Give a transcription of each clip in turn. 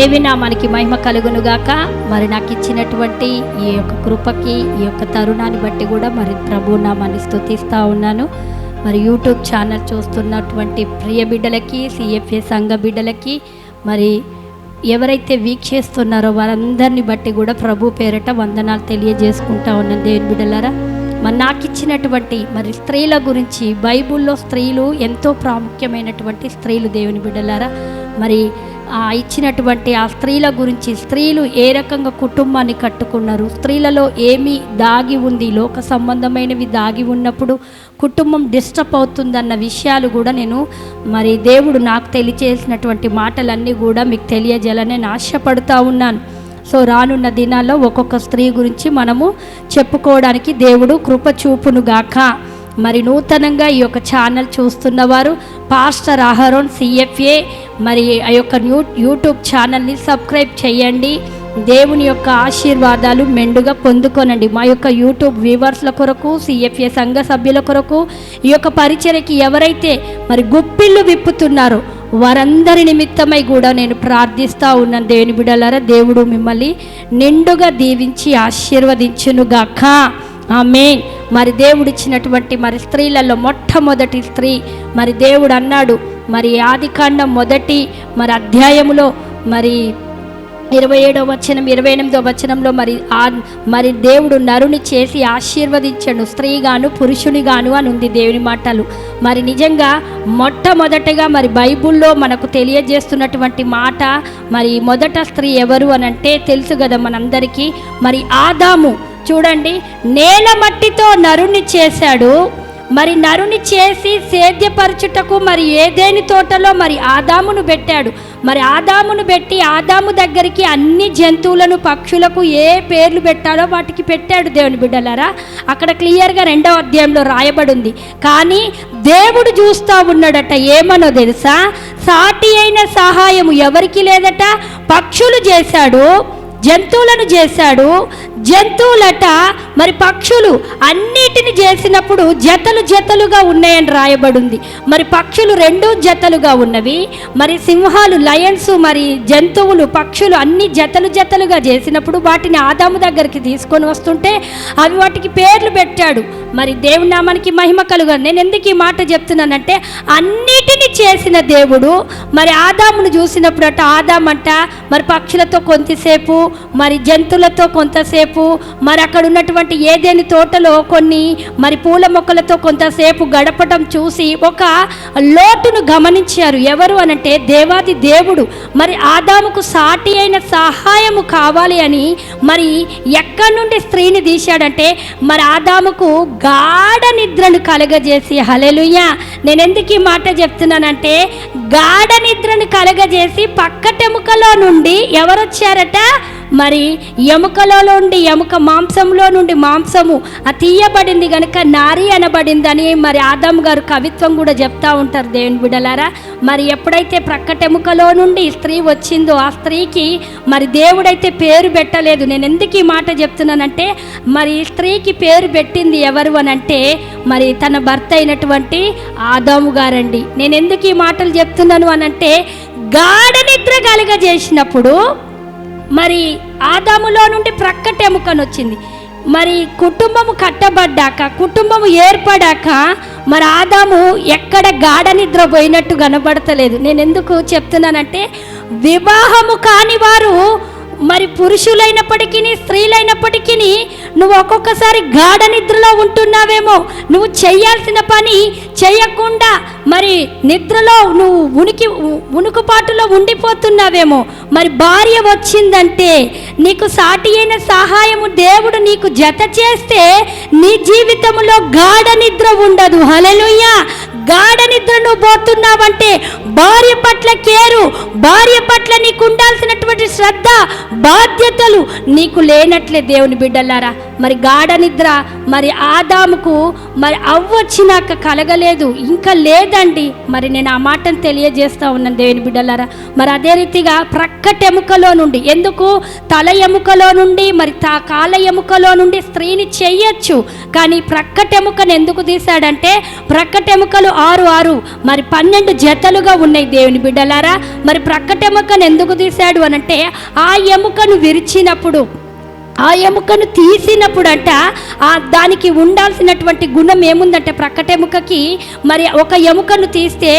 దేవి నామానికి మహిమ కలుగునుగాక. మరి నాకు ఇచ్చినటువంటి ఈ యొక్క కృపకి ఈ యొక్క తరుణాన్ని బట్టి కూడా మరి ప్రభు నామాన్ని స్థుతిస్తూ ఉన్నాను. మరి యూట్యూబ్ ఛానల్ చూస్తున్నటువంటి ప్రియ బిడ్డలకి సిఎఫ్ఏ సంఘ బిడ్డలకి మరి ఎవరైతే వీక్షిస్తున్నారో వారందరిని బట్టి కూడా ప్రభు పేరట వందనాలు తెలియజేసుకుంటా ఉన్నాను దేవుని బిడ్డలారా. మరి నాకు ఇచ్చినటువంటి మరి స్త్రీల గురించి బైబిల్లో స్త్రీలు ఎంతో ప్రాముఖ్యమైనటువంటి స్త్రీలు దేవుని బిడ్డలారా. మరి ఇచ్చినటువంటి ఆ స్త్రీల గురించి స్త్రీలు ఏ రకంగా కుటుంబాన్ని కట్టుకున్నారు? స్త్రీలలో ఏమి దాగి ఉంది? లోక సంబంధమైనవి దాగి ఉన్నప్పుడు కుటుంబం డిస్టర్బ్ అవుతుందన్న విషయాలు కూడా నేను మరి దేవుడు నాకు తెలియచేసినటువంటి మాటలన్నీ కూడా మీకు తెలియజేయాలని నేను ఆశపడుతూ ఉన్నాను. సో రానున్న దినాల్లో ఒక్కొక్క స్త్రీ గురించి మనము చెప్పుకోవడానికి దేవుడు కృప చూపును గాక. మరి నూతనంగా ఈ యొక్క ఛానల్ చూస్తున్నవారు పాస్టర్ అహరోన్ సిఎఫ్ఏ మరి ఆ యొక్క న్యూ యూట్యూబ్ ఛానల్ని సబ్స్క్రైబ్ చేయండి. దేవుని యొక్క ఆశీర్వాదాలు మెండుగా పొందుకోనండి. మా యొక్క యూట్యూబ్ వ్యూవర్స్ల కొరకు సిఎఫ్ఏ సంఘ సభ్యుల కొరకు ఈ యొక్క పరిచయకి ఎవరైతే మరి గుప్పిళ్ళు విప్పుతున్నారో వారందరి నిమిత్తమై కూడా నేను ప్రార్థిస్తూ ఉన్నాను. దేవుని బిడలారా దేవుడు మిమ్మల్ని నిండుగా దీవించి ఆశీర్వదించునుగాక. ఆమె మరి దేవుడిచ్చినటువంటి మరి స్త్రీలలో మొట్టమొదటి స్త్రీ మరి దేవుడు అన్నాడు మరి ఆదికాండం మొదటి మరి అధ్యాయములో మరి ఇరవై ఏడవ వచనం ఇరవై ఎనిమిదవ వచనంలో మరి ఆ మరి దేవుడు నరుని చేసి ఆశీర్వదించను స్త్రీగాను పురుషునిగాను అని ఉంది దేవుని మాటలు. మరి నిజంగా మొట్టమొదటగా మరి బైబుల్లో మనకు తెలియజేస్తున్నటువంటి మాట మరి మొదట స్త్రీ ఎవరు అని అంటే తెలుసు కదా మనందరికీ. మరి ఆదాము చూడండి నేల మట్టితో నరుణ్ణి చేశాడు. మరి నరుని చేసి సేద్యపరచుటకు మరి ఏదేని తోటలో మరి ఆదామును పెట్టాడు. మరి ఆదామును పెట్టి ఆదాము దగ్గరికి అన్ని జంతువులను పక్షులకు ఏ పేర్లు పెట్టాలో వాటికి పెట్టాడు దేవుని బిడ్డలారా. అక్కడ క్లియర్గా రెండవ అధ్యాయంలో రాయబడి ఉంది కానీ దేవుడు చూస్తూ ఉన్నాడట ఏమనో తెలుసా? సాటి అయిన సహాయము ఎవరికి లేదట? పక్షులు చేశాడు. జంతువులను చేశాడు. జంతువులట మరి పక్షులు అన్నిటిని చేసినప్పుడు జతలు జతలుగా ఉన్నాయని రాయబడింది. మరి పక్షులు రెండు జతలుగా ఉన్నవి. మరి సింహాలు లయన్స్ మరి జంతువులు పక్షులు అన్ని జతలు జతలుగా చేసినప్పుడు వాటిని ఆదాము దగ్గరికి తీసుకొని వస్తుంటే అవి వాటికి పేర్లు పెట్టాడు. మరి దేవుని నామానికి మహిమ కలుగా నేను ఎందుకు ఈ మాట చెప్తున్నానంటే అన్నిటిని చేసిన దేవుడు మరి ఆదామును చూసినప్పుడు అట ఆదామంట మరి పక్షులతో కొంతసేపు మరి జంతువులతో కొంతసేపు మరి అక్కడ ఉన్నటువంటి ఏదేని తోటలో కొన్ని మరి పూల మొక్కలతో కొంతసేపు గడపటం చూసి ఒక లోటును గమనించారు. ఎవరు అనంటే దేవాది దేవుడు. మరి ఆదాముకు సాటి అయిన సహాయము కావాలి అని మరి ఎక్కడి నుండి స్త్రీని తీశాడంటే మరి ఆదాముకు గాఢ నిద్రను కలగజేసి హలెలుయ్య నేను ఎందుకు ఈ మాట చెప్తున్నానంటే గాఢ నిద్రను కలగజేసి పక్కటెముకలో నుండి ఎవరు వచ్చారట మరి ఎముకలో నుండి ఎముక మాంసంలో నుండి మాంసము తీయబడింది కనుక నారి అనబడిందని మరి ఆదాం గారు కవిత్వం కూడా చెప్తా ఉంటారు దేవుని బిడలారా. మరి ఎప్పుడైతే ప్రక్కటెముకలో నుండి స్త్రీ వచ్చిందో ఆ స్త్రీకి మరి దేవుడైతే పేరు పెట్టలేదు. నేను ఎందుకు ఈ మాట చెప్తున్నానంటే మరి ఈ స్త్రీకి పేరు పెట్టింది ఎవరు అని అంటే మరి తన భర్త అయినటువంటి ఆదాము గారండి. నేను ఎందుకు ఈ మాటలు చెప్తున్నాను అనంటే గాఢ నిద్ర కలుగజేసినప్పుడు మరి ఆదాములో నుండి ప్రక్కటెముకను వచ్చింది. మరి కుటుంబము కట్టబడ్డాక కుటుంబము ఏర్పడాక మరి ఆదాము ఎక్కడ గాఢ నిద్ర పోయినట్టు కనబడతలేదు. నేను ఎందుకు చెప్తున్నానంటే వివాహము కాని వారు మరి పురుషులైనప్పటికీ స్త్రీలైనప్పటికీ నువ్వు ఒక్కొక్కసారి గాఢ నిద్రలో ఉంటున్నావేమో. నువ్వు చేయాల్సిన పని చేయకుండా మరి నిద్రలో నువ్వు ఉనికి ఉనుకుపాటులో ఉండిపోతున్నావేమో. మరి భార్య వచ్చిందంటే నీకు సాటి అయిన సహాయము దేవుడు నీకు జత చేస్తే నీ జీవితంలో గాఢ నిద్ర ఉండదు. హలలుయ్యా గాఢ నిద్ర నువ్వు పోతున్నావంటే భార్య పట్ల కేరు భార్య పట్ల నీకు ఉండాల్సినటువంటి శ్రద్ధ బాధ్యతలు నీకు లేనట్లే దేవుని బిడ్డలారా. మరి గాఢ నిద్ర మరి ఆదాముకు మరి అవ్వ వచ్చినాక కలగలేదు ఇంకా లేదండి. మరి నేను ఆ మాటను తెలియజేస్తా ఉన్నాను దేవుని బిడ్డలారా. మరి అదే రీతిగా ప్రక్కటెముకలో నుండి ఎందుకు? తల ఎముకలో నుండి మరి తా కాల ఎముకలో నుండి స్త్రీని చెయ్యొచ్చు కానీ ప్రక్కటెముకను ఎందుకు తీశాడంటే ప్రక్కటెముకలు ఆరు ఆరు మరి పన్నెండు జతలుగా ఉన్నాయి దేవుని బిడ్డలారా. మరి ప్రక్కటెముకను ఎందుకు తీశాడు అనంటే ఆ ఎముకను విరిచినప్పుడు ఆ ఎముకను తీసినప్పుడు అంట ఆ దానికి ఉండాల్సినటువంటి గుణం ఏముందంటే ప్రక్కటెముకకి మరి ఒక ఎముకను తీస్తే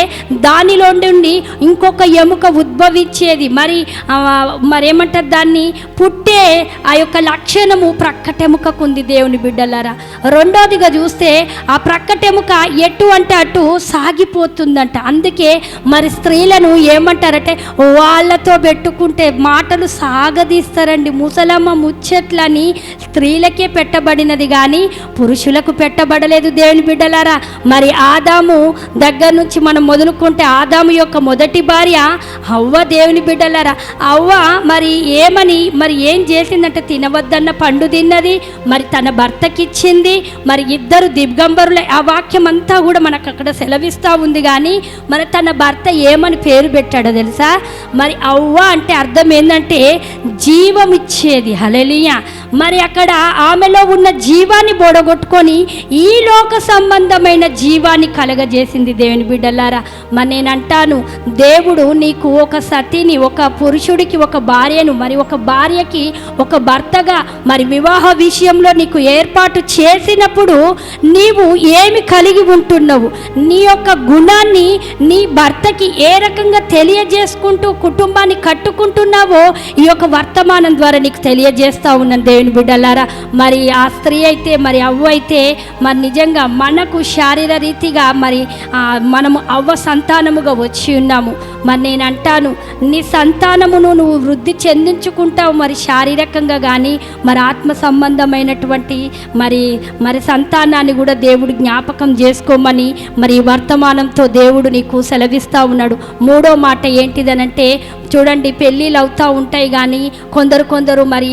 దానిలో నుండి ఇంకొక ఎముక ఉద్భవించేది. మరి మరేమంటారు మరి ఏమంటారు దాన్ని? పుట్టే ఆ యొక్క లక్షణము ప్రక్కటెముకకుంది దేవుని బిడ్డలారా. రెండోదిగా చూస్తే ఆ ప్రక్కటెముక ఎటు అంటే అటు సాగిపోతుందంట. అందుకే మరి స్త్రీలను ఏమంటారంటే వాళ్ళతో పెట్టుకుంటే మాటలు సాగదీస్తారండి. ముసలమ్మ ముచ్చట్లని స్త్రీలకే పెట్టబడినది కానీ పురుషులకు పెట్టబడలేదు దేవుని బిడ్డలారా. మరి ఆదాము దగ్గర నుంచి మనం మొదలుకుంటే ఆదాము యొక్క మొదటి భార్య అవ్వ దేవుని బిడ్డలారా అవ్వ మరి ఏమని మరి ఏం చేసిందంటే తినవద్దన్న పండు తిన్నది మరి తన భర్తకిచ్చింది మరి ఇద్దరు దిగ్గంబరులే ఆ వాక్యం అంతా కూడా మనకు అక్కడ సెలవిస్తూ ఉంది కానీ మరి తన భర్త ఏమని పేరు పెట్టాడో తెలుసా? మరి అవ్వ అంటే అర్థం ఏంటంటే జీవం ఇచ్చేది హలలియ మరి అక్కడ ఆమెలో ఉన్న జీవాన్ని బోడగొట్టుకొని ఈ లోక సంబంధమైన జీవాన్ని కలగజేసింది దేవుని బిడ్డలారా. మరి నేను అంటాను దేవుడు నీకు ఒక ఒక సతిని ఒక పురుషుడికి ఒక భార్యను మరి ఒక భార్యకి ఒక భర్తగా మరి వివాహ విషయంలో నీకు ఏర్పాటు చేసినప్పుడు నీవు ఏమి కలిగి ఉంటున్నావు? నీ యొక్క గుణాన్ని నీ భర్తకి ఏ రకంగా తెలియజేసుకుంటూ కుటుంబాన్ని కట్టుకుంటున్నావో ఈ యొక్క వర్తమానం ద్వారా నీకు తెలియజేస్తా ఉన్నాను దేవుని బిడ్డలారా. మరి ఆ స్త్రీ అయితే మరి అవ్వ అయితే మరి నిజంగా మనకు శారీర రీతిగా మరి మనము అవ్వ సంతానముగా వచ్చి ఉన్నాము. మరి నేను అంటాను నీ సంతానమును నువ్వు వృద్ధి చెందించుకుంటావు. మరి శారీరకంగా కానీ మరి ఆత్మ సంబంధమైనటువంటి మరి మరి సంతానాన్ని కూడా దేవుడు జ్ఞాపకం చేసుకోమని మరి వర్తమానంతో దేవుడు నీకు సెలవిస్తూ ఉన్నాడు. మూడో మాట ఏంటిదనంటే చూడండి పెళ్ళిళ్ళు అవుతూ ఉంటాయి కానీ కొందరు కొందరు మరి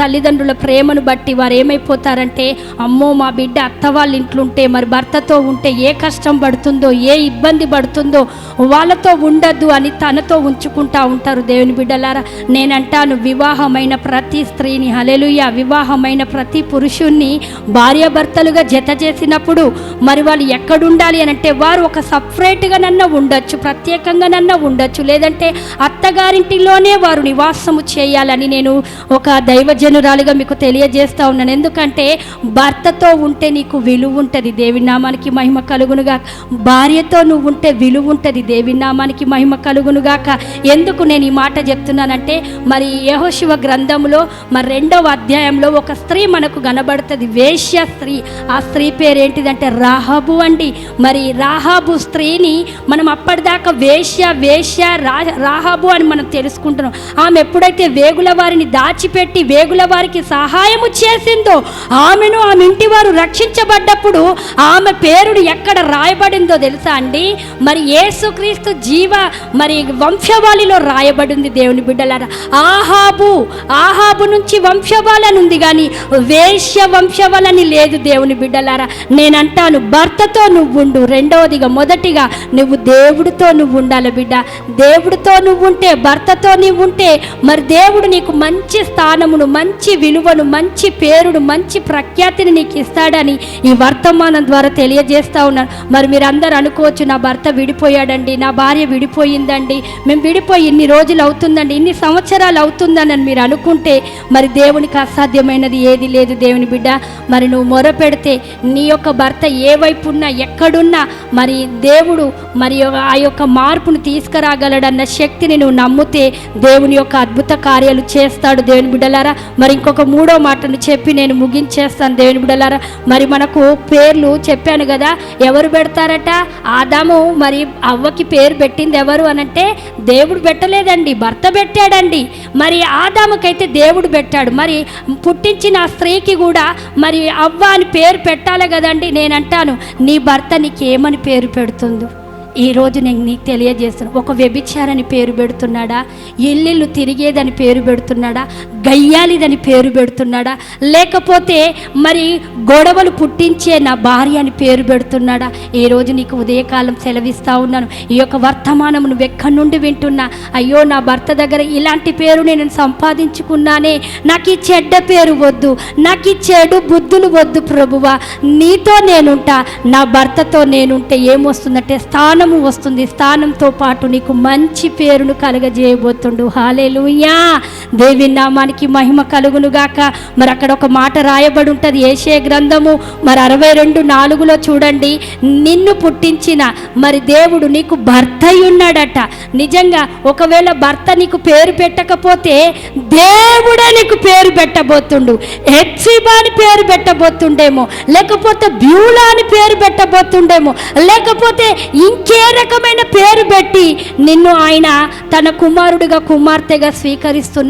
తల్లిదండ్రుల ప్రేమను బట్టి వారు ఏమైపోతారంటే అమ్మో మా బిడ్డ అత్త వాళ్ళ ఇంట్లో ఉంటే మరి భర్తతో ఉంటే ఏ కష్టం పడుతుందో ఏ ఇబ్బంది పడుతుందో వాళ్ళతో ఉండద్దు అని తనతో ఉంచుకుంటా ఉంటారు దేవుని బిడ్డలారా. నేనంటాను వివాహమైన ప్రతి స్త్రీని హలెలుయ వివాహమైన ప్రతి పురుషుణ్ణి భార్యాభర్తలుగా జత చేసినప్పుడు మరి వాళ్ళు ఎక్కడుండాలి అని అంటే వారు ఒక సపరేట్గానన్నా ఉండొచ్చు ప్రత్యేకంగానన్నా ఉండొచ్చు. లేదంటే అత్తగారింటిలోనే వారు నివాసము చేయాలని నేను ఒక దైవజనురాలుగా మీకు తెలియజేస్తా ఉన్నాను. ఎందుకంటే భర్తతో ఉంటే నీకు విలువ ఉంటుంది దేవి నామానికి మహిమ కలుగునుగా భార్యతో నువ్వు ఉంటే విలువ ఉంటుంది దేవి నామానికి మహిమ కలుగునుగాక. ఎందుకు నేను ఈ మాట చెప్తున్నానంటే మరి యహోశివ గ్రంథంలో మరి రెండవ అధ్యాయంలో ఒక స్త్రీ మనకు కనబడుతుంది. వేశ్య స్త్రీ. ఆ స్త్రీ పేరు ఏంటిదంటే రాహబు అండి. మరి రాహాబు స్త్రీని మనం అప్పటిదాకా వేశ్య వేశ్య రాహాబు అని మనం తెలుసుకుంటున్నాం. ఆమె ఎప్పుడైతే వేగుల వారిని దాచిపెట్టి వేగుల వారికి సహాయము చేసిందో ఆమెను ఆమె ఇంటి వారు రక్షించబడ్డప్పుడు ఆమె పేరుడు ఎక్కడ రాయబడిందో తెలుసా అండి? మరి యేసుక్రీస్తు జీవ మరి వంశవాళిలో రాయబడింది దేవుని బిడ్డలారా. ఆహాబు ఆహాబు నుంచి వంశవాళని ఉంది కానీ వేశ్య వంశవలని లేదు దేవుని బిడ్డలారా. నేనంటాను భర్తతో నువ్వు ఉండు రెండవదిగా మొదటిగా నువ్వు దేవుడితో నువ్వు ఉండాలి బిడ్డ. దేవుడితో నువ్వు ఉంటే భర్తతో నువ్వు ఉంటే మరి దేవుడు నీకు మంచి స్థానమును మంచి విలువను మంచి పేరును మంచి ప్రఖ్యాతిని నీకు ఇస్తాడని ఈ వర్తమానం ద్వారా తెలియజేస్తా ఉన్నాను. మరి మీరందరూ అనుకోవచ్చు నా భర్త విడిపోయాడండి నా భార్య విడిపోయిందండి మేము విడిపోయి ఇన్ని రోజులు అవుతుందండి ఇన్ని సంవత్సరాలు అవుతుందని మీరు అనుకుంటే మరి దేవునికి అసాధ్యమైనది ఏది లేదు దేవుని బిడ్డ. మరి నువ్వు మొరపెడితే నీ యొక్క భర్త ఏ వైపు ఉన్నా ఎక్కడున్నా మరి దేవుడు మరి ఆ యొక్క మార్పును తీసుకురాగలడన్న శక్తిని నువ్వు నమ్మితే దేవుని యొక్క అద్భుత కార్యాలు చేస్తాడు దేవుని బిడ్డలారా. మరి ఇంకొక మూడో మాటను చెప్పి నేను ముగించేస్తాను దేవుని బిడ్డలారా. మరి మనకు పేర్లు చెప్పాను కదా ఎవరు పెడతారట? ఆదాము మరి అవ్వకి పేరు పెట్టింది ఎవరు అనంటే దేవుడు పెట్టలేదండి భర్త పెట్టాడండి. మరి ఆదాముకైతే దేవుడు పెట్టాడు. మరి పుట్టించిన ఆ స్త్రీకి కూడా మరి అవ్వ అని పేరు పెట్టాలి కదండి నేను అంటాను నీ భర్త నీకు ఏమని పేరు పెడుతుందో? ఈరోజు నేను నీకు తెలియజేస్తున్నాను ఒక వ్యభిచారని పేరు పెడుతున్నాడా? ఇల్లిల్లు తిరిగేదని పేరు పెడుతున్నాడా? గయ్యాలిదని పేరు పెడుతున్నాడా? లేకపోతే మరి గొడవలు పుట్టించే నా భార్య అని పేరు పెడుతున్నాడా? ఈ రోజు నీకు ఉదయకాలం సెలవిస్తా ఉన్నాను. ఈ యొక్క వర్తమానం నువ్వు ఎక్కడి నుండి వింటున్నా? అయ్యో నా భర్త దగ్గర ఇలాంటి పేరు నేను సంపాదించుకున్నానే. నాకు ఈ చెడ్డ పేరు వద్దు. నాకు ఈ చెడు బుద్ధులు వద్దు ప్రభువా. నీతో నేనుంటా. నా భర్తతో నేనుంటే ఏమొస్తుందంటే స్థానము వస్తుంది. స్థానంతో పాటు నీకు మంచి పేరును కలగజేయబోతుండు. హాలేలుయా. దేవి నామానికి మహిమ కలుగునుగాక మరి అక్కడ ఒక మాట రాయబడి ఉంటుంది. ఏషే గ్రంథము మరి అరవై రెండు నాలుగులో చూడండి. నిన్ను పుట్టించిన మరి దేవుడు నీకు భర్త అయి ఉన్నాడట. నిజంగా ఒకవేళ భర్త నీకు పేరు పెట్టకపోతే దేవుడే నీకు పేరు పెట్టబోతుండు. హెచ్సిబా అని పేరు పెట్టబోతుండేమో. లేకపోతే బ్యూలా అని పేరు పెట్టబోతుండేమో. లేకపోతే ఇంకే రకమైన పేరు పెట్టి నిన్ను ఆయన తన కుమారుడిగా కుమార్తెగా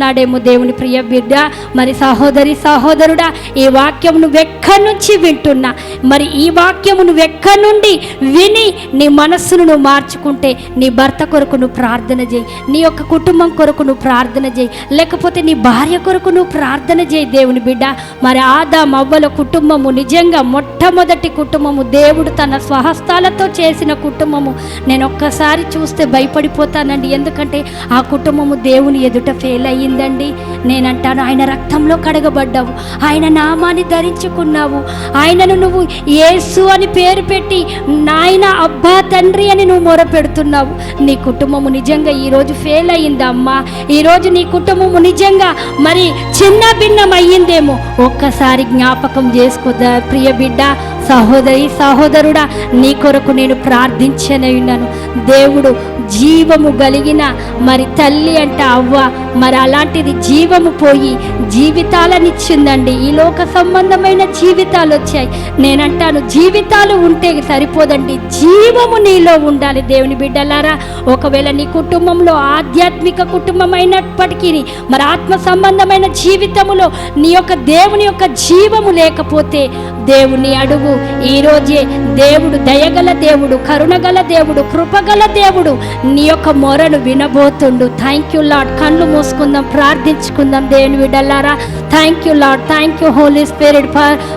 మాట్లాడేమో దేవుని ప్రియ బిడ్డ. మరి సహోదరి సహోదరుడా ఈ వాక్యం నువ్వు ఎక్కడి నుంచి వింటున్నా. మరి ఈ వాక్యము నువ్వు ఎక్కడి నుండి విని నీ మనస్సును నువ్వు మార్చుకుంటే నీ భర్త కొరకు నువ్వు ప్రార్థన చేయి. నీ యొక్క కుటుంబం కొరకు నువ్వు ప్రార్థన చేయి. లేకపోతే నీ భార్య కొరకు నువ్వు ప్రార్థన చేయి దేవుని బిడ్డ. మరి ఆదా మవ్వల కుటుంబము నిజంగా మొట్టమొదటి కుటుంబము దేవుడు తన స్వహస్తాలతో చేసిన కుటుంబము. నేను ఒక్కసారి చూస్తే భయపడిపోతానండి. ఎందుకంటే ఆ కుటుంబము దేవుని ఎదుట ఫెయిల్ అయ్యిందండి నేనంటాను ఆయన రక్తంలో కడగబడ్డావు. ఆయన నామాన్ని ధరించుకున్నావు. ఆయనను నువ్వు యేసు అని పేరు పెట్టి నాయన అబ్బా తండ్రి అని నువ్వు మొరపెడుతున్నావు. నీ కుటుంబము నిజంగా ఈరోజు ఫెయిల్ అయ్యిందమ్మా ఈరోజు నీ కుటుంబము నిజంగా మరి చిన్న భిన్నం అయ్యిందేమో? ఒక్కసారి జ్ఞాపకం చేసుకోదా ప్రియ బిడ్డ సహోదరి సహోదరుడా నీ కొరకు నేను ప్రార్థించనయున్నాను దేవుడు జీవము కలిగిన మరి తల్లి అంటే అవ్వ. మరి అలాంటిది జీవము పోయి జీవితాలనిచ్చిందండి. ఈ లోక సంబంధమైన జీవితాలు వచ్చాయి. నేనంటాను జీవితాలు ఉంటే సరిపోదండి. జీవము నీలో ఉండాలి దేవుని బిడ్డలారా. ఒకవేళ నీ కుటుంబంలో ఆధ్యాత్మిక కుటుంబం అయినప్పటికీ మరి ఆత్మ సంబంధమైన జీవితములో నీ యొక్క దేవుని యొక్క జీవము లేకపోతే దేవుని అడుగు. ఈరోజే దేవుడు దయగల దేవుడు కరుణగల దేవుడు కృపగల దేవుడు నీ యొక్క మొరను వినబోతుండు. థ్యాంక్ యూ లాడ్ కళ్ళు మూసుకుందాం ప్రార్థించుకుందాం దేవుని విడల్లారా thank you lord thank you holy spirit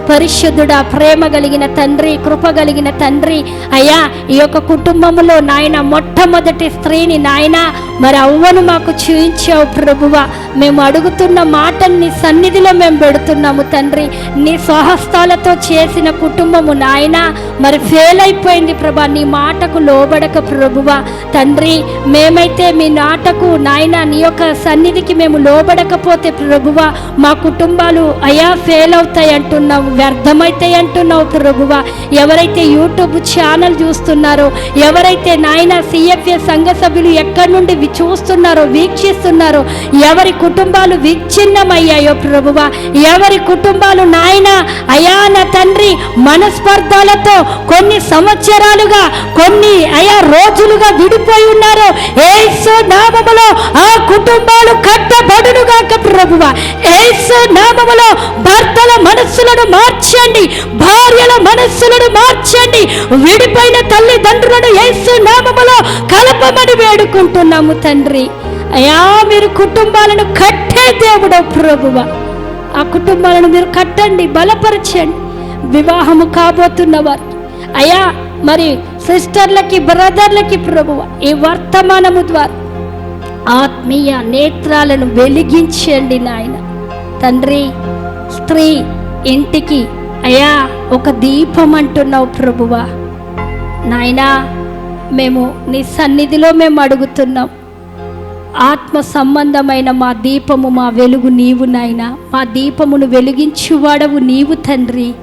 పరిశుద్ధుడా ప్రేమ కలిగిన తండ్రి కృప కలిగిన తండ్రి. అయ్యా ఈ యొక్క కుటుంబంలో నాయన మొట్టమొదటి స్త్రీని నాయన మరి అవ్వను మాకు చూయించావు ప్రభువ. మేము అడుగుతున్న మాటని నీ సన్నిధిలో మేము పెడుతున్నాము తండ్రి. నీ స్వహస్తాలతో చేసిన కుటుంబము నాయన మరి ఫెయిల్ అయిపోయింది ప్రభా నీ మాటకు లోబడక ప్రభువ. తండ్రి తండ్రి మేమైతే మీ నాటకు నాయన నీ యొక్క సన్నిధికి మేము లోబడకపోతే ప్రభువ మా కుటుంబాలు అయా ఫెయిల్ అవుతాయి అంటున్నావు వ్యర్థమవుతాయి అంటున్నావు ప్రభువ. ఎవరైతే యూట్యూబ్ ఛానల్ చూస్తున్నారో ఎవరైతే నాయన సిఎఫ్ఏ సంఘ సభ్యులు ఎక్కడి నుండి చూస్తున్నారో వీక్షిస్తున్నారో ఎవరి కుటుంబాలు విచ్ఛిన్నమయ్యాయో ప్రభువ ఎవరి కుటుంబాలు నాయన అయా నా తండ్రి మనస్పర్ధాలతో కొన్ని సంవత్సరాలుగా కొన్ని అయా రోజులుగా విడిపోయి ఉన్నారో. ఏసు నామములో ఆ కుటుంబాలు కట్టబడునుగాక ప్రభువ. ఏసు నామములో భర్తల మనస్సులను మార్చండి. భార్యల మనస్సులను మార్చండి. విడిపోయిన తల్లిదండ్రులను ఏసు నామములో కలపమని వేడుకుంటున్నాము తండ్రి. అయా మీరు కుటుంబాలను కట్టే దేవుడు ప్రభువ. ఆ కుటుంబాలను మీరు కట్టండి బలపరచండి. వివాహము కాబోతున్నవారు అయా మరి సిస్టర్లకి బ్రదర్లకి ప్రభువ ఈ వర్తమానము ద్వారా ఆత్మీయ నేత్రాలను వెలిగించండి నాయన. తండ్రి స్త్రీ ఇంటికి అయా ఒక దీపం అంటున్నావు ప్రభువా. నాయనా మేము నీ సన్నిధిలో మేము అడుగుతున్నాం. ఆత్మ సంబంధమైన మా దీపము మా వెలుగు నీవు నాయన. మా దీపమును వెలిగించువాడవు నీవు తండ్రి.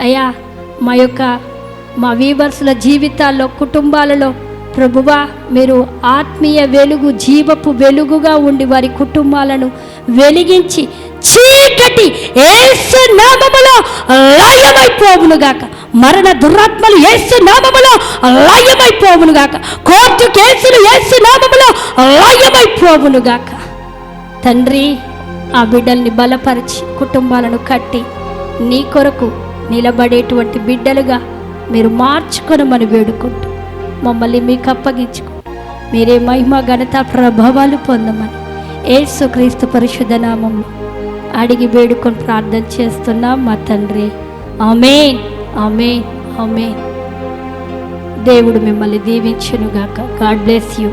అయ్యా మా యొక్క మా వీవర్స్ల జీవితాల్లో కుటుంబాలలో ప్రభువా మీరు ఆత్మీయ వెలుగు జీవపు వెలుగుగా ఉండి వారి కుటుంబాలను వెలిగించి చీకటి ఏసు నామములో లయమైపోవునుగాక మరణ దురాత్మలు ఏసు నామములో లయమైపోవునుగాక కోర్టు కేసులు ఏసు నామములో లయమైపోవునుగాక తండ్రి ఆ బిడ్డల్ని బలపరిచి కుటుంబాలను కట్టి నీ కొరకు నిలబడేటువంటి బిడ్డలుగా మీరు మార్చుకొనమని వేడుకుంటూ మమ్మల్ని మీకు అప్పగించుకు. మీరే మహిమ ఘనత ప్రభావాలు పొందమని ఏసు క్రీస్తు పరిశుద్ధ నామంలో అడిగి వేడుకొని ప్రార్థన చేస్తున్నాం మా తండ్రి. ఆమెన్. ఆమెన్. ఆమెన్. దేవుడు మిమ్మల్ని దీవించునుగాక. God bless you.